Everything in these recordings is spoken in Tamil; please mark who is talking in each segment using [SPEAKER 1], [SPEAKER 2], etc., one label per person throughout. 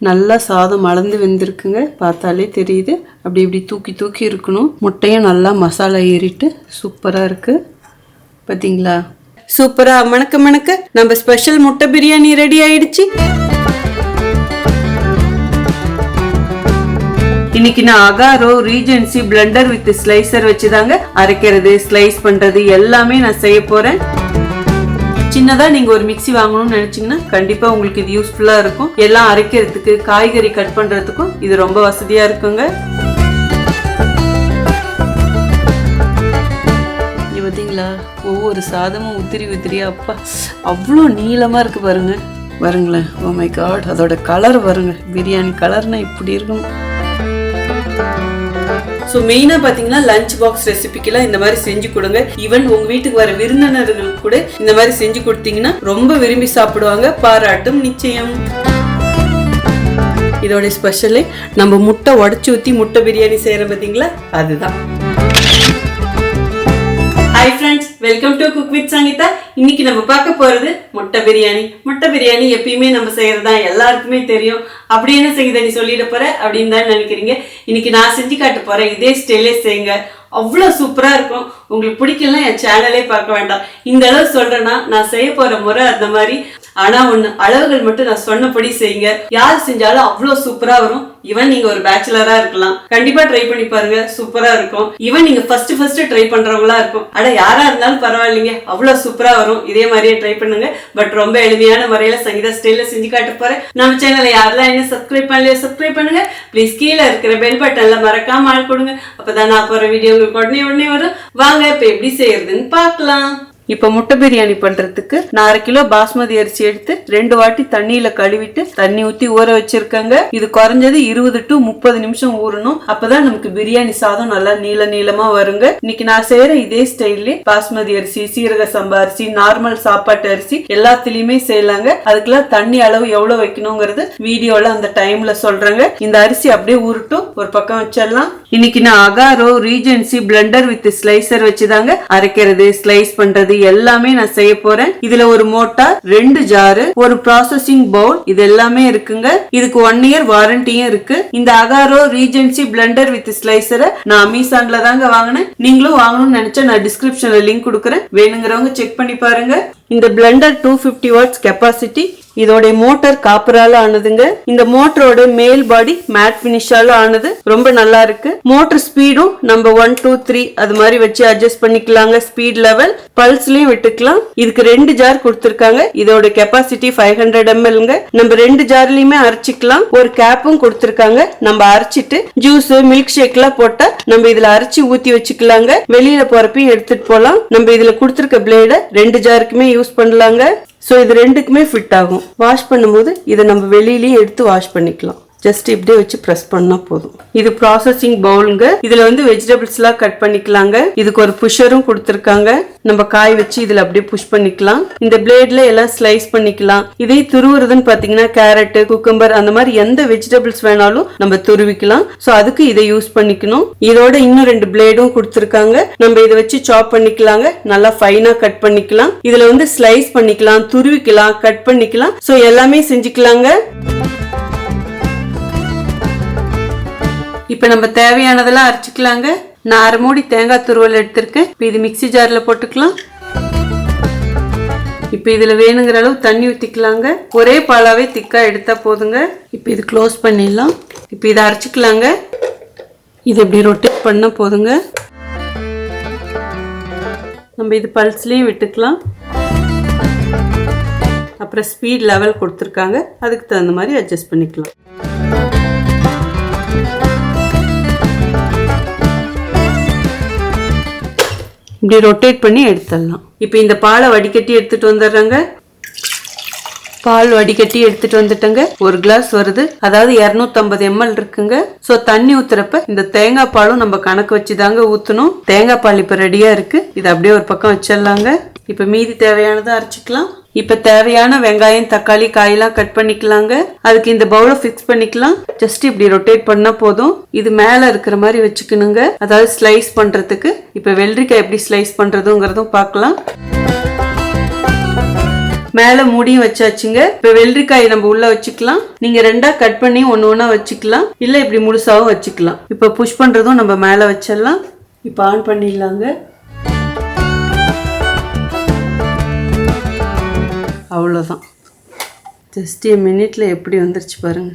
[SPEAKER 1] நல்லா சாதம் அளந்து வெந்திருக்குங்க. பார்த்தாலே தெரியுது. அப்படி இப்படி தூக்கி தூக்கி இருக்கணும். முட்டையும் நல்லா மசாலா ஏறிட்டு சூப்பராக இருக்குது பார்த்தீங்களா சூப்பராக மணக்க மணக்க நம்ம ஸ்பெஷல் முட்டை பிரியாணி ரெடி ஆயிடுச்சு. இன்னைக்கு நான் Agaro regency blender with slicer வச்சுதாங்க அரைக்கிறது ஸ்லைஸ் பண்றது எல்லாமே நான் செய்ய போறேன். சின்னதாக நீங்கள் ஒரு மிக்சி வாங்கணும்னு நினச்சிங்கன்னா கண்டிப்பாக உங்களுக்கு இது யூஸ்ஃபுல்லாக இருக்கும். எல்லாம் அரைக்கிறதுக்கு காய்கறி கட் பண்ணுறதுக்கும் இது ரொம்ப வசதியாக இருக்குங்க. பார்த்தீங்களா ஒவ்வொரு சாதமும் உதிரி உதிரியா அப்பா அவ்வளோ நீளமாக இருக்குது பாருங்க. பாருங்களேன். ஓ மை காட் அதோட கலர் பாருங்க. பிரியாணி கலர்னா இப்படி இருக்கும் ஸோ மெயினாக பார்த்தீங்கன்னா லஞ்ச் பாக்ஸ் ரெசிபிக்கெல்லாம் இந்த மாதிரி செஞ்சு கொடுங்க. ஈவன் உங்கள் வீட்டுக்கு வர விருந்தினர்களுக்கு கூட இந்த மாதிரி செஞ்சு கொடுத்தீங்கன்னா ரொம்ப விரும்பி சாப்பிடுவாங்க. பாராட்டும் நிச்சயம். இதோட ஸ்பெஷலே நம்ம முட்டை உடச்சி ஊற்றி முட்டை பிரியாணி செய்கிறோம் பார்த்தீங்களா அதுதான். Welcome to cook with Sangeetha இன்னைக்கு நம்ம பார்க்க போறது முட்டை பிரியாணி. முட்டை பிரியாணி எப்பயுமே நம்ம செய்யறது தான் எல்லாருக்குமே தெரியும். அப்படி என்ன சங்கீதா நீ சொல்லிட போற? அப்படின்னு தான் நினைக்கிறீங்க. இன்னைக்கு நான் செஞ்சு காட்ட போறேன் இதே ஸ்டைலே செய்யுங்க அவ்வளோ சூப்பராக இருக்கும். உங்களுக்கு பிடிக்கலாம் என் சேனலே பார்க்க வேண்டாம். இந்த அளவு சொல்றேன்னா நான் செய்ய போற முறை அந்த மாதிரி. ஆனா ஒண்ணு அளவுகள் மட்டும் நான் சொன்னபடி செய்யுங்க. யார் செஞ்சாலும் அவ்வளோ சூப்பரா வரும். ஈவன் நீங்க ஒரு பேச்சுலரா இருக்கலாம். கண்டிப்பா ட்ரை பண்ணி பாருங்க. சூப்பரா இருக்கும். ஈவன் நீங்க ஃபர்ஸ்ட் ஃபர்ஸ்ட் ட்ரை பண்றவங்களா இருக்கும். அட யாரா இருந்தாலும் பரவாயில்லைங்க. அவ்வளவு சூப்பரா வரும். இதே மாதிரியே ட்ரை பண்ணுங்க. பட் ரொம்ப எளிமையான முறையில சங்கீதா ஸ்டைல செஞ்சு காட்ட போறேன். நம்ம சேனலை யாரெல்லாம் என்ன சப்ஸ்கிரைப் பண்ணலையோ சப்ஸ்கிரைப் பண்ணுங்க. ப்ளீஸ் கீழே இருக்கிற பெல் பட்டன்ல மறக்காம ஆள் கொடுங்க. அப்பதான் நான் போற வீடியோ உங்களுக்கு உடனே உடனே வரும். வாங்க இப்ப எப்படி செய்யறதுன்னு பார்க்கலாம். இப்போ முட்டை பிரியாணி பண்றதுக்கு நான் அரை கிலோ பாஸ்மதி அரிசி எடுத்து ரெண்டு வாட்டி தண்ணியில கழுவிட்டு தண்ணி ஊத்தி ஊற வச்சிருக்கேங்க. இது குறைஞ்சது இருபது டு முப்பது நிமிஷம் ஊறணும். அப்பதான் நமக்கு பிரியாணி சாதம் நல்லா நீள நீளமா வருங்க. இன்னைக்கு நான் செய்யற இதே ஸ்டைல்ல பாஸ்மதி அரிசி சீரக சம்பா அரிசி நார்மல் சாப்பாட்டு அரிசி எல்லாத்துலயுமே செய்யலாங்க. அதுக்கெல்லாம் தண்ணி அளவு எவ்வளவு வைக்கணுங்கிறது வீடியோல அந்த டைம்ல சொல்றேங்க. இந்த அரிசி அப்படியே உருட்டும் ஒரு பக்கம் வச்சிடலாம். இன்னைக்கு நான் Agaro regency blender with slicer வச்சுதாங்க அரைக்கிறது ஸ்லைஸ் பண்றது எல்லாமே நான் செய்ய போறேன். இதுல ஒரு மோட்டார் ரெண்டு ஜாரு ஒரு ப்ராசஸிங் பவுல் இது எல்லாமே இருக்குங்க. இதுக்கு ஒன் இயர் வாரண்டியும் இருக்கு. இந்த அகாரோ ரீஜென்சி பிளண்டர் வித் ஸ்லைசரை நான் அமேசான்ல தாங்க வாங்கினேன். நீங்களும் வாங்கணும்னு நினைச்சா நான் டிஸ்கிரிப்ஷன்ல லிங்க் கொடுக்குறேன். வேணுங்கிறவங்க செக் பண்ணி பாருங்க. இந்த blender two fifty watts capacity இதோடைய மோட்டார் காப்பரால ஆனதுங்க. இந்த மோட்டரோட மேல் பாடி மேட் பினிஷால ஆனது. ரொம்ப நல்லா இருக்கு. மோட்டர் ஸ்பீடும் நம்ம ஒன் டூ த்ரீ அது மாதிரி வச்சு அட்ஜஸ்ட் பண்ணிக்கலாங்க. ஸ்பீட் லெவல் பல்ஸ்லயும் விட்டுக்கலாம். இதுக்கு ரெண்டு ஜார் கொடுத்துருக்காங்க. இதோட கெப்பாசிட்டி ஃபைவ் ஹண்ட்ரட் எம்எல்ங்க நம்ம ரெண்டு ஜார்லயுமே அரைச்சிக்கலாம். ஒரு கேப்பும் கொடுத்துருக்காங்க. நம்ம அரைச்சிட்டு ஜூஸ் மில்க் ஷேக் எல்லாம் போட்டா நம்ம இதுல அரைச்சி ஊத்தி வச்சுக்கலாங்க. வெளியில போறப்பையும் எடுத்துட்டு போலாம். நம்ம இதுல கொடுத்துருக்க பிளேட ரெண்டு ஜாருக்குமே யூஸ் பண்ணலாங்க. ஸோ இது ரெண்டுக்குமே ஃபிட் ஆகும். வாஷ் பண்ணும்போது இதை நம்ம வெளியிலயும் எடுத்து வாஷ் பண்ணிக்கலாம். ஜஸ்ட் இப்படியே வச்சு ப்ரெஸ் பண்ணா போதும். இது ப்ராசஸிங் பவுலுங்க இதுல வந்து வெஜிடபிள்ஸ் எல்லாம் கட் பண்ணிக்கலாங்க. இதுக்கு ஒரு புஷரும் கொடுத்துருக்காங்க. நம்ம காய் வச்சு இதுல அப்படியே புஷ் பண்ணிக்கலாம். இந்த பிளேட்ல எல்லாம் ஸ்லைஸ் பண்ணிக்கலாம். இதே துருவுறதுன்னு பாத்தீங்கன்னா கேரட் குக்கம்பர் அந்த மாதிரி எந்த வெஜிடபிள்ஸ் வேணாலும் நம்ம துருவிக்கலாம். ஸோ அதுக்கு இதை யூஸ் பண்ணிக்கணும். இதோட இன்னும் ரெண்டு பிளேடும் கொடுத்துருக்காங்க. நம்ம இதை வச்சு சாப் பண்ணிக்கலாங்க. நல்லா ஃபைனா கட் பண்ணிக்கலாம். இதுல வந்து ஸ்லைஸ் பண்ணிக்கலாம் துருவிக்கலாம் கட் பண்ணிக்கலாம். ஸோ எல்லாமே செஞ்சுக்கலாங்க. இப்போ நம்ம தேவையானதெல்லாம் அரைச்சிக்கலாங்க. நான் அரை மூடி தேங்காய் துருவல் எடுத்திருக்கேன். இப்போ இது மிக்ஸி ஜாரில் போட்டுக்கலாம். இப்போ இதில் வேணுங்கிற அளவு தண்ணி ஊற்றிக்கலாங்க ஒரே பாலாவே திக்காக எடுத்தால் போதுங்க. இப்போ இது க்ளோஸ் பண்ணிடலாம். இப்போ இதை அரைச்சிக்கலாங்க. இது இப்படி ரொட்டேட் பண்ண போதுங்க. நம்ம இது பல்ஸ்லேயும் விட்டுக்கலாம். அப்புறம் ஸ்பீட் லெவல் கொடுத்துருக்காங்க. அதுக்கு தகுந்த மாதிரி அட்ஜஸ்ட் பண்ணிக்கலாம். இப்படி ரொட்டேட் பண்ணி எடுத்துடலாம். இப்போ இந்த பாலை வடிகட்டி எடுத்துட்டு வந்துடுறேங்க. பால் வடிகட்டி எடுத்துட்டு வந்துட்டேங்க. ஒரு கிளாஸ் வருது. அதாவது 250 எம்எல் இருக்குங்க. ஸோ தண்ணி ஊத்துறப்ப இந்த தேங்காய் பாலும் நம்ம கணக்கு வச்சு தாங்க ஊற்றணும் தேங்காய் பால் இப்போ ரெடியா இருக்கு. இதை அப்படியே ஒரு பக்கம் வச்சிடலாங்க. இப்போ மீதி தேவையானதை அரைச்சிக்கலாம். இப்போ தேவையான வெங்காயம் தக்காளி காயெல்லாம் கட் பண்ணிக்கலாங்க. அதுக்கு இந்த பவுலை ஃபிக்ஸ் பண்ணிக்கலாம். ஜஸ்ட் இப்படி ரொட்டேட் பண்ணா போதும். இது மேலே இருக்கிற மாதிரி வச்சுக்கணுங்க. அதாவது ஸ்லைஸ் பண்றதுக்கு. இப்போ வெள்ளரிக்காய் எப்படி ஸ்லைஸ் பண்றதுங்கிறதும் பார்க்கலாம். மேல மூடியும் வச்சாச்சுங்க. இப்ப வெள்ளரிக்காய் நம்ம உள்ள வச்சுக்கலாம். நீங்க ரெண்டா கட் பண்ணி ஒன்னு ஒன்னா வச்சுக்கலாம். இல்ல இப்படி முழுசாவும் வச்சுக்கலாம். இப்ப புஷ் பண்றதும் நம்ம மேல வச்சிடலாம். இப்ப ஆன் பண்ணிடலாங்க. அவ்வளோதான் ஜஸ்ட் எ மினிட்ல எப்படி வந்துருச்சு பாருங்க.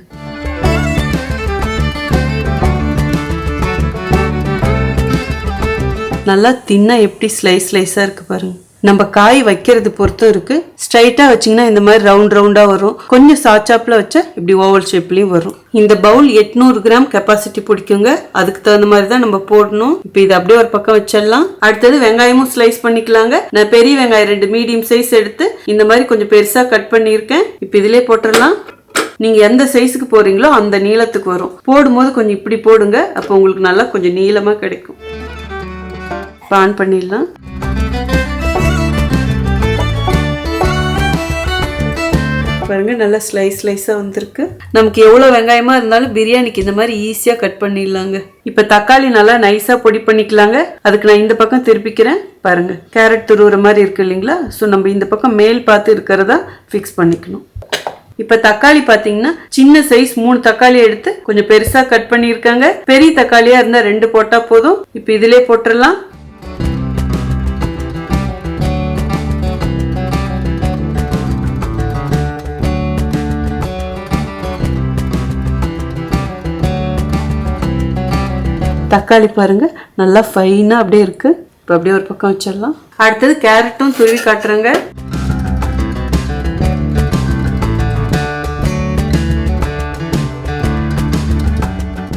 [SPEAKER 1] நல்லா தின்னா எப்படி ஸ்லைஸ் ஸ்லைஸாக இருக்குது பாருங்கள் நம்ம காய் வைக்கிறது பொறுத்தும் இருக்கு. ஸ்ட்ரைட்டா வச்சிங்கன்னா இந்த மாதிரி ரவுண்ட் ரவுண்டா வரும். கொஞ்சம் சாச்சாப்ல வச்சா இப்படி ஓவல் ஷேப்லயும் வரும். இந்த பவுல் எட்நூறு கிராம் கெப்பாசிட்டி பிடிக்குங்க. அதுக்கு தகுந்த மாதிரி தான் நம்ம போடணும். இப்போ இது அப்படியே ஒரு பக்கம் வச்சிடலாம். அடுத்தது வெங்காயமும் ஸ்லைஸ் பண்ணிக்கலாங்க. நான் பெரிய வெங்காயம் ரெண்டு மீடியம் சைஸ் எடுத்து இந்த மாதிரி கொஞ்சம் பெருசா கட் பண்ணியிருக்கேன். இப்போ இதுலேயே போட்டுடலாம். நீங்க எந்த சைஸுக்கு போறீங்களோ அந்த நீளத்துக்கு வரும். போடும்போது கொஞ்சம் இப்படி போடுங்க. அப்போ உங்களுக்கு நல்லா கொஞ்சம் நீளமா கிடைக்கும். இப்போ ஆன் பண்ணிடலாம். பாருங்க நல்லா ஸ்லைஸ் ஸ்லைஸாக வந்திருக்கு. நமக்கு எவ்வளோ வெங்காயமாக இருந்தாலும் பிரியாணிக்கு இந்த மாதிரி ஈஸியாக கட் பண்ணிடலாங்க. இப்போ தக்காளி நல்லா நைஸாக பொடி பண்ணிக்கலாங்க. அதுக்கு நான் இந்த பக்கம் திருப்பிக்கிறேன். பாருங்க கேரட் துருவுற மாதிரி இருக்கு இல்லைங்களா? ஸோ நம்ம இந்த பக்கம் மேல் பார்த்து இருக்கிறதா ஃபிக்ஸ் பண்ணிக்கணும். இப்போ தக்காளி பார்த்தீங்கன்னா சின்ன சைஸ் மூணு தக்காளி எடுத்து கொஞ்சம் பெருசாக கட் பண்ணியிருக்காங்க. பெரிய தக்காளியாக இருந்தால் ரெண்டு போட்டால் போதும். இப்போ இதிலே போட்டுடலாம் தக்காளி பாருங்கள் நல்லா ஃபைனாக அப்படியே இருக்குது இப்போ அப்படியே ஒரு பக்கம் வச்சிடலாம். அடுத்தது கேரட்டும் துருவி காட்டுறேங்க.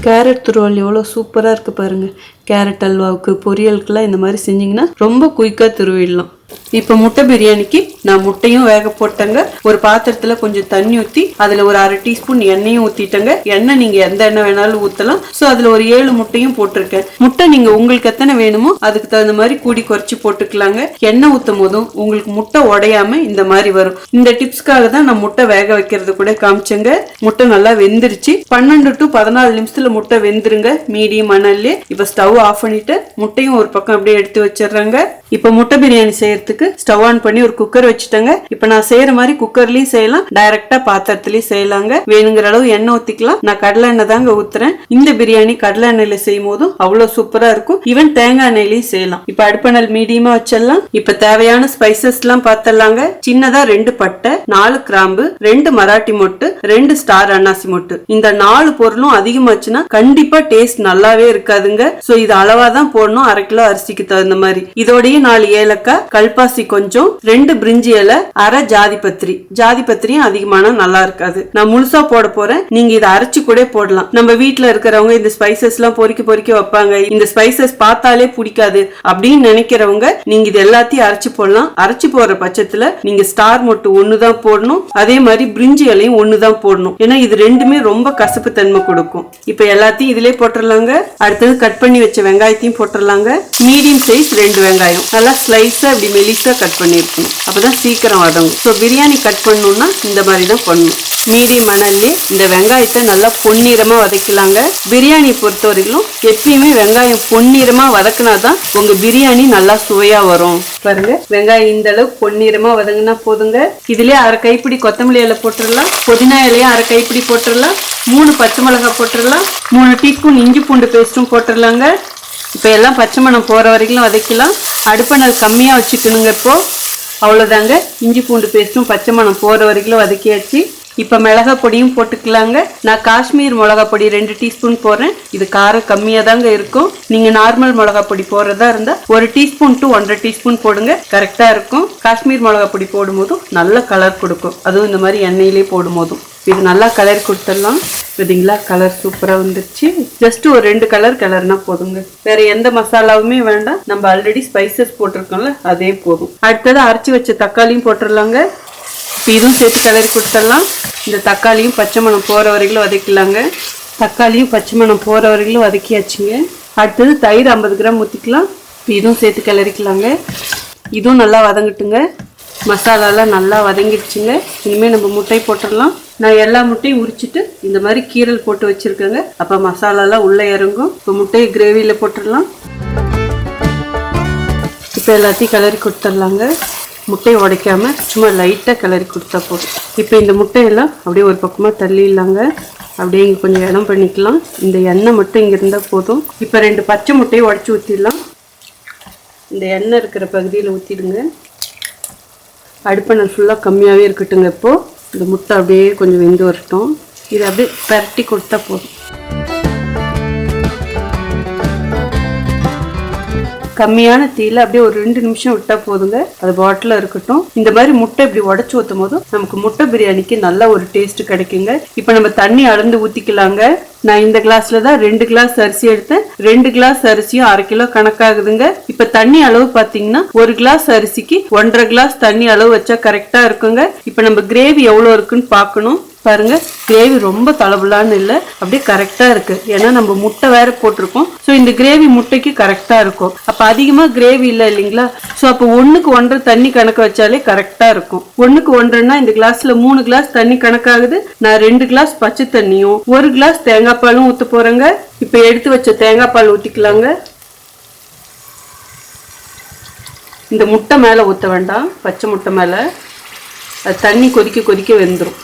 [SPEAKER 1] கேரட் துருவல் எவ்வளோ சூப்பராக இருக்குது பாருங்கள் கேரட் அல்வாவுக்கு பொரியலுக்குலாம் இந்த மாதிரி செஞ்சிங்கன்னா ரொம்ப குயிக்காக துருவிடலாம். இப்போ முட்டை பிரியாணிக்கு நான் முட்டையும் வேக போட்டேங்க. ஒரு பாத்திரத்துல கொஞ்சம் தண்ணி ஊற்றி அதுல ஒரு அரை டீஸ்பூன் எண்ணெயும் ஊத்திட்டேங்க. எண்ணெய் நீங்க எந்த எண்ணெய் வேணாலும் ஊத்தலாம். ஸோ அதுல ஒரு ஏழு முட்டையும் போட்டிருக்கேன். முட்டை நீங்க உங்களுக்கு எத்தனை வேணுமோ அதுக்கு தகுந்த மாதிரி கூடி குறைச்சி போட்டுக்கலாங்க. எண்ணெய் ஊத்தும் போதும் உங்களுக்கு முட்டை உடையாம இந்த மாதிரி வரும். இந்த டிப்ஸ்க்காக தான் நான் முட்டை வேக வைக்கிறது கூட காமிச்சேங்க. முட்டை நல்லா வெந்துருச்சு. பன்னெண்டு டு பதினாலு நிமிஷத்துல முட்டை வெந்துருங்க. மீடியம் மணல்லே இப்ப ஸ்டவ் ஆஃப் பண்ணிட்டு முட்டையும் ஒரு பக்கம் அப்படியே எடுத்து வச்சிடுறாங்க. இப்ப முட்டை பிரியாணி செய்யறதுக்கு ஸ்டவ் ஆன் பண்ணி ஒரு குக்கர் வச்சுட்டேங்க. இப்ப நான் செய்யற மாதிரி குக்கர்லயும் செய்யலாம். டைரக்டா பாத்திரத்திலயும் செய்யலாங்க. வேணுங்கிற அளவு எண்ணெய் ஊத்திக்கலாம். நான் கடலை எண்ணெய் தாங்க ஊத்துறேன். இந்த பிரியாணி கடலை எண்ணெயில செய்யும் போதும் அவ்வளவு சூப்பரா இருக்கும். ஈவன் தேங்காய் எண்ணெயிலையும் செய்யலாம். இப்ப அடுப்பணல் மீடியமா வச்சிடலாம். இப்ப தேவையான ஸ்பைசஸ் எல்லாம் பார்த்தலாங்க சின்னதா ரெண்டு பட்டை நாலு கிராம்பு ரெண்டு மராட்டி மொட்டு ரெண்டு ஸ்டார் அன்னாசி மொட்டு. இந்த நாலு பொருளும் அதிகமாச்சுன்னா கண்டிப்பா டேஸ்ட் நல்லாவே இருக்காதுங்க. சோ இது அளவா தான் போடணும். அரை கிலோ அரிசிக்கு தகுந்த மாதிரி. இதோடய நாலு ஏலக்காய் கல்பாஸ் கல்பாசி கொஞ்சம் ரெண்டு பிரிஞ்சி இலை அரை ஜாதி பத்திரி. ஜாதி பத்திரியும் அதிகமான நல்லா இருக்காது. நான் முழுசா போட போறேன். நீங்க இதை அரைச்சு கூட போடலாம். நம்ம வீட்ல இருக்கிறவங்க இந்த ஸ்பைசஸ் எல்லாம் பொறுக்கி பொறிக்க வைப்பாங்க. இந்த ஸ்பைசஸ் பார்த்தாலே பிடிக்காது அப்படின்னு நினைக்கிறவங்க நீங்க இது எல்லாத்தையும் அரைச்சு போடலாம். அரைச்சு போடுற பட்சத்துல நீங்க ஸ்டார் மொட்டு ஒண்ணுதான் போடணும். அதே மாதிரி பிரிஞ்சி இலையும் ஒண்ணுதான் போடணும். ஏன்னா இது ரெண்டுமே ரொம்ப கசப்பு தன்மை கொடுக்கும். இப்ப எல்லாத்தையும் இதுலயே போட்டுடலாங்க அடுத்தது கட் பண்ணி வச்ச வெங்காயத்தையும் போட்டுடலாங்க மீடியம் சைஸ் ரெண்டு வெங்காயம். நல்லா ஸ்லைஸா இப்படி மெலிசா கட் பண்ணியிருக்கணும். அப்போ தான் சீக்கிரம் வதங்கும். ஸோ பிரியாணி கட் பண்ணணும்னா இந்த மாதிரி தான் பண்ணணும். மீடியம் மணல்லே இந்த வெங்காயத்தை நல்லா பொன்னிறமாக வதக்கலாங்க. பிரியாணி பொறுத்த வரைக்கும் எப்பயுமே வெங்காயம் பொன்னிறமா வதக்குனாதான் உங்கள் பிரியாணி நல்லா சுவையாக வரும். பாருங்க வெங்காயம் இந்த அளவுக்கு பொன்னிறமாக வதங்கினா போதுங்க. இதுலேயே அரை கைப்பிடி கொத்தமல்லி இலை போட்டுடலாம். புதினா இலையும் அரை கைப்பிடி போட்டுடலாம். மூணு பச்சை மிளகாய் போட்டுடலாம். மூணு டீஸ்பூன் இஞ்சி பூண்டு பேஸ்ட்டும் போட்டுடலாங்க. இப்போ எல்லாம் பச்சை மணம் போகிற வரைக்கும் வதக்கலாம். அடுப்பை நான் கம்மியாக வச்சுக்கணுங்கப்போ அவ்வளோதாங்க இஞ்சி பூண்டு பேஸ்ட்டும் பச்சை மணம் போகிற வரைக்கும் வதக்கியாச்சு. இப்போ மிளகா பொடியும் போட்டுக்கலாங்க. நான் காஷ்மீர் மிளகா பொடி ரெண்டு டீஸ்பூன் போடுறேன். இது காரம் கம்மியாக தாங்க இருக்கும். நீங்கள் நார்மல் மிளகா பொடி போடுறதா இருந்தால் ஒரு டீஸ்பூன் டு ஒன்றரை டீஸ்பூன் போடுங்க. கரெக்டாக இருக்கும். காஷ்மீர் மிளகா பொடி போடும்போதும் நல்ல கலர் கொடுக்கும். அதுவும் இந்த மாதிரி எண்ணெயிலே போடும்போதும். இது நல்லா கலர் கொடுத்துடலாம். பார்த்தீங்களா கலர் சூப்பராக வந்துருச்சு. ஜஸ்ட் ஒரு ரெண்டு கலர் கலர்னா போதுங்க. வேற எந்த மசாலாவுமே வேண்டாம். நம்ம ஆல்ரெடி ஸ்பைசஸ் போட்டிருக்கோம்ல அதே போதும். அடுத்தது அரைச்சி வச்ச தக்காளியும் போட்டுடலாங்க. இப்போ இதுவும் சேர்த்து கிளறி கொடுத்துடலாம். இந்த தக்காளியும் பச்சை மணம் போகிற வரைக்கும் வதக்கலாங்க தக்காளியும் பச்சை மணம் போகிற வரைக்கும் வதக்கியாச்சுங்க. அடுத்தது தயிர் ஐம்பது கிராம் ஊற்றிக்கலாம் இப்போ இதுவும் சேர்த்து கிளறிக்கலாங்க இதுவும் நல்லா வதங்கட்டுங்க. மசாலாலாம் நல்லா வதங்கிடுச்சுங்க. இனிமேல் நம்ம முட்டை போட்டுடலாம். நான் எல்லா முட்டையும் உரிச்சிட்டு இந்த மாதிரி கீரல் போட்டு வச்சுருக்கேங்க. அப்போ மசாலாலாம் உள்ளே இறங்கும். இப்போ முட்டையை கிரேவியில் போட்டுடலாம். இப்போ எல்லாத்தையும் கிளறி கொடுத்துடலாங்க. முட்டையை உடைக்காமல் சும்மா லைட்டாக கிளறி கொடுத்தா போதும். இப்போ இந்த முட்டையெல்லாம் அப்படியே ஒரு பக்கமாக தள்ளிடலாங்க. அப்படியே இங்கே கொஞ்சம் இடம் பண்ணிக்கலாம். இந்த எண்ணெய் மட்டும் இங்கே இருந்தால் போதும். இப்போ ரெண்டு பச்சை முட்டையை உடச்சி ஊற்றிடலாம் இந்த எண்ணெய் இருக்கிற பகுதியில் ஊற்றிடுங்க அடுப்பணல் ஃபுல்லாக கம்மியாகவே இருக்கட்டுங்க இப்போது இந்த முட்டை அப்படியே கொஞ்சம் வெந்து வரட்டும். இதை அப்படியே பரட்டி கொடுத்தா போதும். கம்மியான தீயில அப்படியே ஒரு ரெண்டு நிமிஷம் விட்டா போதுங்க. அது பாட்டில இருக்கட்டும். இந்த மாதிரி முட்டை இப்படி உடச்சு ஊற்றும் போதும் நமக்கு முட்டை பிரியாணிக்கு நல்ல ஒரு டேஸ்ட் கிடைக்குங்க. இப்போ நம்ம தண்ணி அளந்து ஊற்றிக்கலாங்க நான் இந்த கிளாஸ்ல தான் ரெண்டு கிளாஸ் அரிசி எடுத்தேன். ரெண்டு கிளாஸ் அரிசியும் அரை கிலோ கணக்காகுதுங்க. இப்ப தண்ணி அளவு பாத்தீங்கன்னா ஒரு கிளாஸ் அரிசிக்கு ஒன்றரை கிளாஸ் தண்ணி அளவு வச்சா கரெக்டா இருக்குங்க. இப்ப நம்ம கிரேவி எவ்வளவு இருக்குன்னு பார்க்கணும் பாருங்க கிரேவி ரொம்ப தளபுலான்னு இல்லை அப்படியே கரெக்டா இருக்கு. ஏன்னா நம்ம முட்டை வேற போட்டிருக்கோம். ஸோ இந்த கிரேவி முட்டைக்கு கரெக்டா இருக்கும். அப்ப அதிகமா கிரேவி இல்லை இல்லைங்களா? ஸோ அப்போ ஒண்ணுக்கு ஒன்றரை தண்ணி கணக்கு வச்சாலே கரெக்டா இருக்கும். ஒண்ணுக்கு ஒன்றரைன்னா இந்த கிளாஸ்ல மூணு கிளாஸ் தண்ணி கணக்காகுது. நான் ரெண்டு கிளாஸ் பச்சை தண்ணியும் ஒரு கிளாஸ் தேங்காய் பாலும் ஊற்ற போகிறேங்க இப்போ எடுத்து வச்ச தேங்காய் பால் ஊற்றிக்கலாங்க இந்த முட்டை மேலே ஊற்ற வேண்டாம். பச்சை முட்டை மேலே. அது தண்ணி கொதிக்க கொதிக்க வெந்துடும்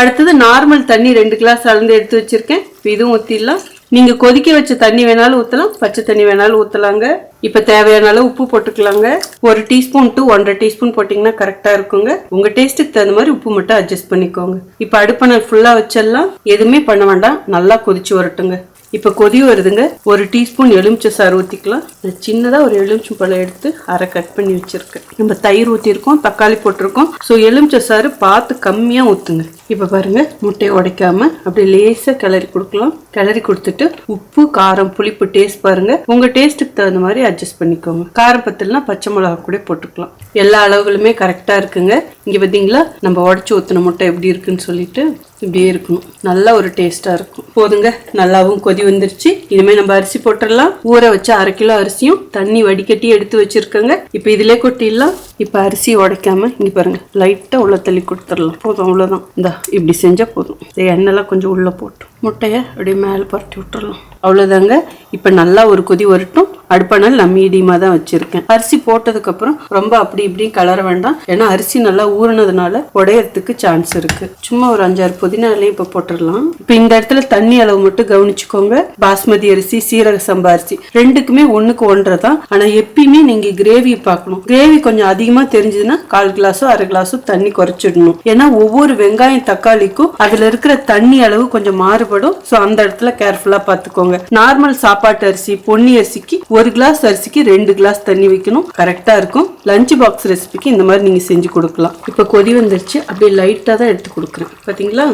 [SPEAKER 1] அடுத்தது நார்மல் தண்ணி ரெண்டு கிளாஸ் அளந்து எடுத்து வச்சிருக்கேன். இதுவும் ஊற்றிடலாம் நீங்கள் கொதிக்க வச்ச தண்ணி வேணாலும் ஊற்றலாம் பச்சை தண்ணி வேணாலும் ஊற்றலாங்க இப்போ தேவையான அளவு உப்பு போட்டுக்கலாங்க. ஒரு டீஸ்பூன் டு ஒன்றரை டீஸ்பூன் போட்டிங்கன்னா கரெக்டாக இருக்குங்க. உங்கள் டேஸ்ட்டுக்கு தகுந்த மாதிரி உப்பு மட்டும் அட்ஜஸ்ட் பண்ணிக்கோங்க. இப்போ அடுப்பை ஃபுல்லாக வச்சிடலாம். எதுவுமே பண்ண வேண்டாம். நல்லா கொதிச்சு வரட்டுங்க. இப்போ கொதி வருதுங்க. ஒரு டீஸ்பூன் எலுமிச்சை சாறு ஊற்றிக்கலாம் நான் சின்னதாக ஒரு எலுமிச்சை பழம் எடுத்து அரை கட் பண்ணி வச்சுருக்கேன். நம்ம தயிர் ஊற்றிருக்கோம் தக்காளி போட்டிருக்கோம். ஸோ எலுமிச்சை சாறு பார்த்து கம்மியாக ஊற்றுங்க இப்போ பாருங்க முட்டையை உடைக்காமல் அப்படியே லேசாக கிளறி கொடுக்கலாம். கிளறி கொடுத்துட்டு உப்பு காரம் புளிப்பு டேஸ்ட் பாருங்கள் உங்கள் டேஸ்ட்டுக்கு தகுந்த மாதிரி அட்ஜஸ்ட் பண்ணிக்கோங்க. காரம் பத்தலனா பச்சை மிளகா கூட போட்டுக்கலாம். எல்லா அளவுகளுமே கரெக்டாக இருக்குங்க. இங்கே பார்த்தீங்களா நம்ம உடச்சி ஊற்றின முட்டை எப்படி இருக்குன்னு சொல்லிட்டு இப்படியே இருக்கணும். நல்ல ஒரு டேஸ்ட்டாக இருக்கும். போதுங்க நல்லாவும் கொதி வந்துருச்சு. இனிமேல் நம்ம அரிசி போட்டுடலாம். ஊற வச்ச அரை கிலோ அரிசியும் தண்ணி வடிகட்டி எடுத்து வச்சுருக்கோங்க. இப்போ இதிலே கொட்டிடலாம். இப்போ அரிசி உடைக்காம இங்கே பாருங்கள் லைட்டாக உள்ள தள்ளி கொடுத்துடலாம். போதும் அவ்வளோதான் இந்த இப்படி செஞ்சால் போதும். இந்த எண்ணெய்லாம் கொஞ்சம் உள்ளே போட்டு முட்டையை அப்படியே மேலே பரட்டி விட்டுறலாம். அவ்வளோதாங்க இப்போ நல்லா ஒரு கொதி வரட்டும். அடுப்பானால் நான் மீடியமாக தான் வச்சுருக்கேன். அரிசி போட்டதுக்கப்புறம் ரொம்ப அப்படி இப்படி கலர வேண்டாம். ஏன்னா அரிசி நல்லா ஊறினதுனால உடையறதுக்கு சான்ஸ் இருக்குது சும்மா ஒரு அஞ்சாறு புதினாலையும் இப்போ போட்டுடலாம். இப்போ இந்த இடத்துல தண்ணி அளவு மட்டும் கவனிச்சுக்கோங்க. பாஸ்மதி அரிசி சீரக சம்பா அரிசி ரெண்டுக்குமே ஒன்றுக்கு ஒன்றரை தான். ஆனால் எப்பயுமே நீங்கள் கிரேவி பார்க்கணும். கிரேவி கொஞ்சம் அதிகமாக தெரிஞ்சதுன்னா கால் கிளாஸோ அரை கிளாஸோ தண்ணி குறைச்சிடணும். ஏன்னா ஒவ்வொரு வெங்காயம் தக்காளிக்கும் அதில் இருக்கிற தண்ணி அளவு கொஞ்சம் மாறுபடும். ஸோ அந்த இடத்துல கேர்ஃபுல்லாக பார்த்துக்கோங்க. நார்மல் சாப்பாட்டு அரிசி பொன்னி அரிசிக்கு ஒரு கிளாஸ் அரிசிக்கு ரெண்டு கிளாஸ் தண்ணி வைக்கணும். கரெக்டாக இருக்கும். லஞ்ச் பாக்ஸ் ரெசிபிக்கு இந்த மாதிரி நீங்கள் செஞ்சு கொடுக்கலாம். இப்போ கொதி வந்துருச்சு. அப்படியே லைட்டாக தான் எடுத்து கொடுக்குறேன். பார்த்தீங்களா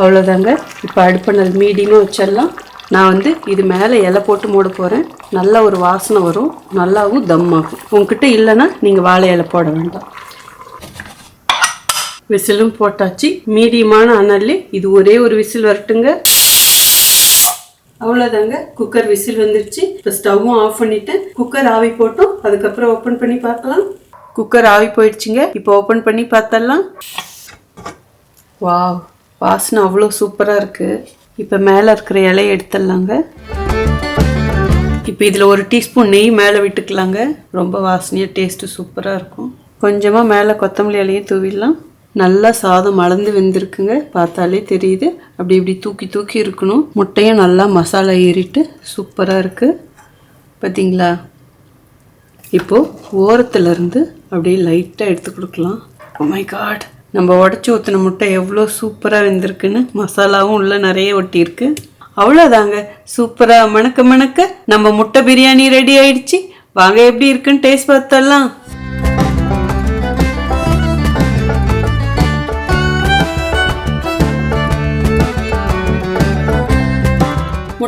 [SPEAKER 1] அவ்வளோதாங்க இப்போ அடுப்பணல் மீடியமாக வச்சிடலாம். நான் வந்து இது மேலே இலை போட்டு மூட போகிறேன் நல்ல ஒரு வாசனை வரும். நல்லாவும் தம் ஆகும். உங்ககிட்ட இல்லைன்னா நீங்கள் வாழை இலை போட வேண்டாம். விசிலும் போட்டாச்சு. மீடியமான அனல்லே இது ஒரே ஒரு விசில் வரட்டுங்க. அவ்வளோதாங்க குக்கர் விசில் வந்துருச்சு. இப்போ ஸ்டவ்வும் ஆஃப் பண்ணிவிட்டு குக்கர் ஆவி போட்டோம். அதுக்கப்புறம் ஓப்பன் பண்ணி பார்க்கலாம். குக்கர் ஆவி போயிடுச்சுங்க. இப்போ ஓப்பன் பண்ணி பார்த்தலாம் வாவ். வாசனை அவ்வளோ சூப்பராக இருக்குது இப்போ மேலே இருக்கிற இலையை எடுத்துடலாங்க. இப்போ இதில் ஒரு டீஸ்பூன் நெய் மேலே விட்டுக்கலாங்க. ரொம்ப வாசனையாக டேஸ்ட்டு சூப்பராக இருக்கும். கொஞ்சமாக மேலே கொத்தமல்லி இலையும் தூவிடலாம். நல்லா சாதம் மலர்ந்து வெந்திருக்குங்க. பார்த்தாலே தெரியுது. அப்படி இப்படி தூக்கி தூக்கி இருக்கணும். முட்டையும் நல்லா மசாலா ஏறிட்டு சூப்பராக இருக்குது பார்த்தீங்களா இப்போது ஓரத்துலேருந்து அப்படியே லைட்டாக எடுத்து கொடுக்கலாம். Oh மை காட் நம்ம உடச்சி ஊற்றின முட்டை எவ்வளோ சூப்பராக வெந்திருக்குன்னு மசாலாவும் உள்ள நிறைய ஒட்டியிருக்கு. அவ்வளோதாங்க. சூப்பராக மணக்க மணக்க நம்ம முட்டை பிரியாணி ரெடி ஆயிடுச்சு. வாங்க எப்படி இருக்குன்னு டேஸ்ட் பார்த்தலாம்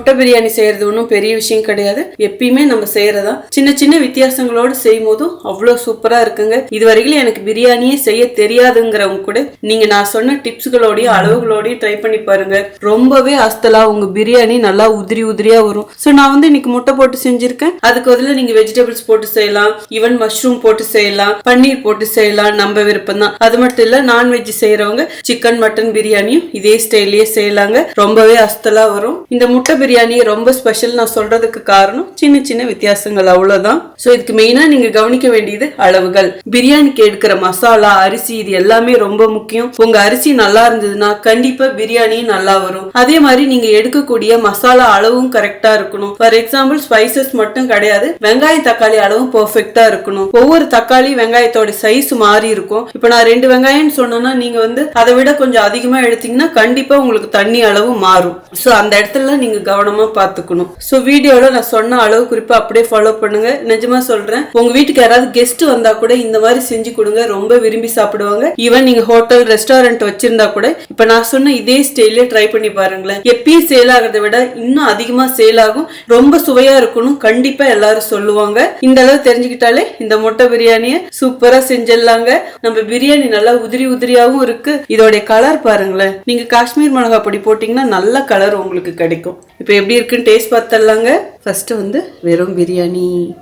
[SPEAKER 1] முட்டை பிரியாணி செய்யறது ஒன்றும் பெரிய விஷயம் கிடையாது. எப்பயுமே நம்ம செய்யறதா? சின்ன சின்ன வித்தியாசங்களோடு செய்யும் போதும் அவ்வளோ சூப்பரா இருக்குங்க. இது வரைக்கும் எனக்கு பிரியாணியே செய்ய தெரியாதுங்கிறவங்க கூட நீங்க நான் சொன்ன டிப்ஸ்களோடய அளவுகளோடய ட்ரை பண்ணி பாருங்க. ரொம்பவே அஸ்தலா உங்க பிரியாணி நல்லா உதிரி உதிரியா வரும். ஸோ நான் வந்து இன்னைக்கு முட்டை போட்டு செஞ்சிருக்கேன். அதுக்கு பதிலா நீங்க வெஜிடபிள்ஸ் போட்டு செய்யலாம். ஈவன் மஷ்ரூம் போட்டு செய்யலாம். பன்னீர் போட்டு செய்யலாம். நம்ம விருப்பம் தான். அது மட்டும் இல்ல நான்வெஜ் செய்யறவங்க சிக்கன் மட்டன் பிரியாணியும் இதே ஸ்டைல்லயே செய்யலாங்க. ரொம்பவே அஸ்தலா வரும். இந்த முட்டை பிரியாணி பிரியாணி ரொம்ப ஸ்பெஷல் நான் சொல்றதுக்கு காரணம் சின்ன சின்ன வித்தியாசங்கள் அவ்வளவுதான். சோ இதுக்கு மெயினா நீங்க கவனிக்க வேண்டியது அளவுகள். பிரியாணிக்கு எடுக்கிற மசாலா அரிசி இது எல்லாமே ரொம்ப முக்கியம். உங்க அரிசி நல்லா இருந்ததுன்னா கண்டிப்பா பிரியாணி நல்லா வரும். அதே மாதிரி நீங்க எடுக்கக்கூடிய மசாலா அளவும் கரெக்டா இருக்கணும். ஃபார் எக்ஸாம்பிள் ஸ்பைசஸ் மட்டும் கிடையாது. வெங்காய தக்காளி அளவும் பெர்ஃபெக்டா இருக்கணும். ஒவ்வொரு தக்காளி வெங்காயத்தோட சைஸ் மாறி இருக்கும். இப்போ நான் ரெண்டு வெங்காயம்னு சொன்னேன்னா நீங்க வந்து அதை விட கொஞ்சம் அதிகமா எடுத்தீங்கன்னா கண்டிப்பா உங்களுக்கு தண்ணி அளவு மாறும். சோ அந்த இடத்துல நீங்க கவனம் பாத்துக்கணும். சோ வீடியோல நான் சொன்ன அளவு குறிப்பா அப்படியே ஃபாலோ பண்ணுங்க. நிஜமா சொல்றேன் உங்க வீட்டுக்கு யாராவது கெஸ்ட் வந்தா கூட இந்த மாதிரி செஞ்சு கொடுங்க. ரொம்ப விரும்பி சாப்பிடுவாங்க. ஈவன் நீங்க ஹோட்டல் ரெஸ்டாரண்ட் வச்சிருந்தா கூட இப்ப நான் சொன்ன இதே ஸ்டைல்ல ட்ரை பண்ணி பாருங்களேன். எப்பயும் சேல் ஆகிறத விட இன்னும் அதிகமா சேல் ஆகும். ரொம்ப சுவையா இருக்கணும் கண்டிப்பா எல்லாரும் சொல்லுவாங்க. இந்த அளவு தெரிஞ்சுக்கிட்டாலே இந்த முட்டை பிரியாணிய சூப்பரா செஞ்சிடலாங்க. நம்ம பிரியாணி நல்லா உதிரி உதிரியாவும் இருக்கு. இதோடைய கலர் பாருங்களேன். நீங்க காஷ்மீர் மிளகா பொடி போட்டீங்கன்னா நல்ல கலர் உங்களுக்கு கிடைக்கும். இப்ப எப்படி இருக்குன்னு டேஸ்ட் பார்த்தலாங்க ஃபர்ஸ்ட் வந்து வெறும் பிரியாணி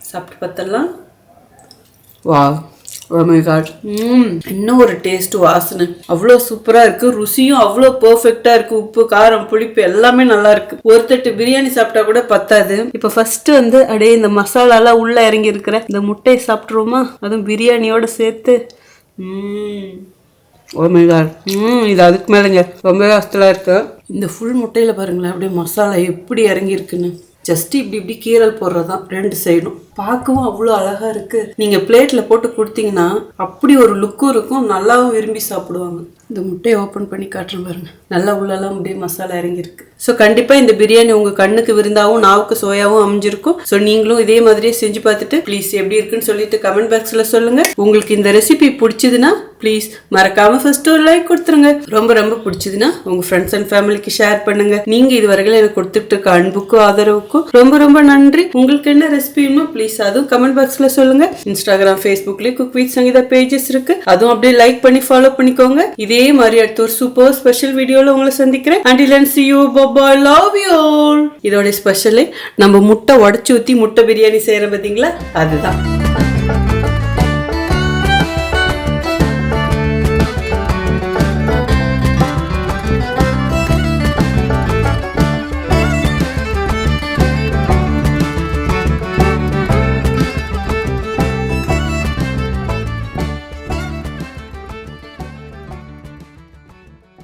[SPEAKER 1] சாப்பிட்டு பார்த்தலாம் வா Oh. ம். இன்னும் ஒரு டேஸ்ட் வாசனை. அவ்வளோ சூப்பரா இருக்கு. ருசியும் அவ்வளோ பெர்ஃபெக்டா இருக்கு. உப்பு காரம் புளிப்பு எல்லாமே நல்லா இருக்கு. ஒரு தட்டு பிரியாணி சாப்பிட்டா கூட பத்தாது. இப்போ ஃபர்ஸ்ட் வந்து அப்படியே இந்த மசாலாலாம் உள்ள இறங்கி இருக்கிற இந்த முட்டையை சாப்பிட்ருவோமா அதுவும் பிரியாணியோட சேர்த்து. ம். ஓ மை காட் ம் இது அதுக்கு மேலேங்க. ரொம்ப கஷ்டலாம் இருக்கு. இந்த ஃபுல் முட்டையில் பாருங்களேன் அப்படியே மசாலா எப்படி இறங்கியிருக்குன்னு. ஜஸ்ட் இப்படி இப்படி கீரல் போடுறதுதான் ரெண்டு சைடும் பார்க்கவும் அவ்வளோ அழகாக இருக்குது நீங்கள் பிளேட்டில் போட்டு கொடுத்தீங்கன்னா அப்படி ஒரு லுக்கும் இருக்கும். நல்லாவும் விரும்பி சாப்பிடுவாங்க. இந்த முட்டையை ஓப்பன் பண்ணி காட்டுறேன் பாருங்க. நல்லா உள்ளெல்லாம் அப்படியே மசாலா இறங்கி இருக்கு ஸோ கண்டிப்பாக இந்த பிரியாணி உங்கள் கண்ணுக்கு விருந்தாவும் நாவுக்கு சோயாவும் அமைஞ்சிருக்கும். ஸோ நீங்களும் இதே மாதிரியே செஞ்சு பார்த்துட்டு ப்ளீஸ் எப்படி இருக்குன்னு சொல்லிட்டு கமெண்ட் பாக்ஸில் சொல்லுங்கள் உங்களுக்கு இந்த ரெசிபி பிடிச்சதுன்னா ப்ளீஸ் மறக்காமல் ஃபஸ்ட்டு ஒரு லைக் கொடுத்துருங்க. ரொம்ப ரொம்ப பிடிச்சதுன்னா உங்கள் ஃப்ரெண்ட்ஸ் அண்ட் ஃபேமிலிக்கு ஷேர் பண்ணுங்க. நீங்கள் இது வரைக்கும் எனக்கு கொடுத்துட்டு இருக்க அன்புக்கும் ஆதரவுக்கும் ரொம்ப ரொம்ப நன்றி. உங்களுக்கு என்ன ரெசிபி ப்ளீஸ் அதுவும் கமெண்ட் பாக்ஸில் சொல்லுங்கள் இன்ஸ்டாகிராம் ஃபேஸ்புக்லேயே குக் வித் சங்கீதா பேஜஸ் இருக்குது அதுவும் அப்படியே லைக் பண்ணி ஃபாலோ பண்ணிக்கோங்க. இதே மாதிரி அடுத்த ஒரு சூப்பர் ஸ்பெஷல் வீடியோல உங்களை சந்திக்கிறேன். Until and see you bye love you இதோட ஸ்பெஷலு நம்ம முட்டை உடச்சி ஊத்தி முட்டை பிரியாணி செய்யற பார்த்தீங்களா அதுதான்.